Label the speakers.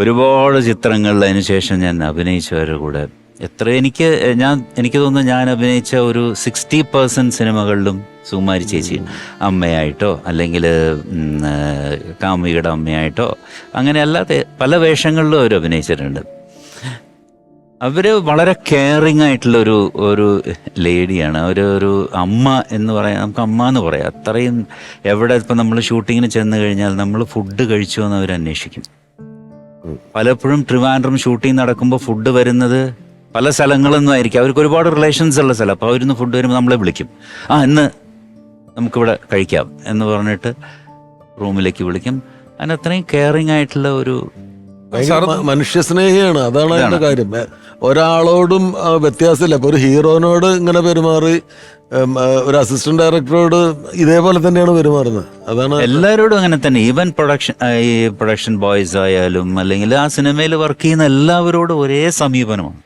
Speaker 1: ഒരുപാട് ചിത്രങ്ങളിൽ അതിനുശേഷം ഞാൻ അഭിനയിച്ചവരുടെ കൂടെ. എത്ര എനിക്ക് ഞാൻ എനിക്ക് തോന്നുന്നു ഞാൻ അഭിനയിച്ച ഒരു സിക്സ്റ്റി പെർസെന്റ് സിനിമകളിലും സുകുമാരി ചേച്ചി അമ്മയായിട്ടോ അല്ലെങ്കിൽ കാമുകിയുടെ അമ്മയായിട്ടോ അങ്ങനെ അല്ലാതെ പല വേഷങ്ങളിലും അവർ അഭിനയിച്ചിട്ടുണ്ട്. അവർ വളരെ കെയറിങ് ആയിട്ടുള്ള ഒരു ഒരു ലേഡിയാണ് അവർ ഒരു അമ്മ എന്ന് പറയാം നമുക്ക് അമ്മ എന്ന് പറയാം. അത്രയും എവിടെ ഇപ്പം നമ്മൾ ഷൂട്ടിങ്ങിന് ചെന്ന് കഴിഞ്ഞാൽ നമ്മൾ ഫുഡ് കഴിച്ചു എന്ന് അവർ അന്വേഷിക്കും. പലപ്പോഴും ട്രിവാൻഡ്രം ഷൂട്ടിംഗ് നടക്കുമ്പോൾ ഫുഡ് വരുന്നത് പല സ്ഥലങ്ങളിൽ നിന്നും ആയിരിക്കും. അവർക്ക് ഒരുപാട് റിലേഷൻസ് ഉള്ള സ്ഥലം. അപ്പോൾ അവരിന്ന് ഫുഡ് വരുമ്പോൾ നമ്മളെ വിളിക്കും. ആ ഇന്ന് നമുക്കിവിടെ കഴിക്കാം എന്ന് പറഞ്ഞിട്ട് റൂമിലേക്ക് വിളിക്കും. അതിന് അത്രയും കെയറിങ് ആയിട്ടുള്ള ഒരു
Speaker 2: ഭയങ്കര സ്നേഹിയാണ്. അതാണ് അതിന്റെ കാര്യം. ഒരാളോടും വ്യത്യാസമില്ല. ഇപ്പൊ ഒരു ഹീറോനോട് ഇങ്ങനെ പെരുമാറി ഒരു അസിസ്റ്റന്റ് ഡയറക്ടറോട് ഇതേപോലെ തന്നെയാണ് പെരുമാറുന്നത്. അതാണ്
Speaker 1: എല്ലാവരോടും അങ്ങനെ തന്നെ. ഈവൻ പ്രൊഡക്ഷൻ ഈ പ്രൊഡക്ഷൻ ബോയ്സ് ആയാലും അല്ലെങ്കിൽ ആ സിനിമയിൽ വർക്ക് ചെയ്യുന്ന എല്ലാവരോടും ഒരേ സമീപനമാണ്.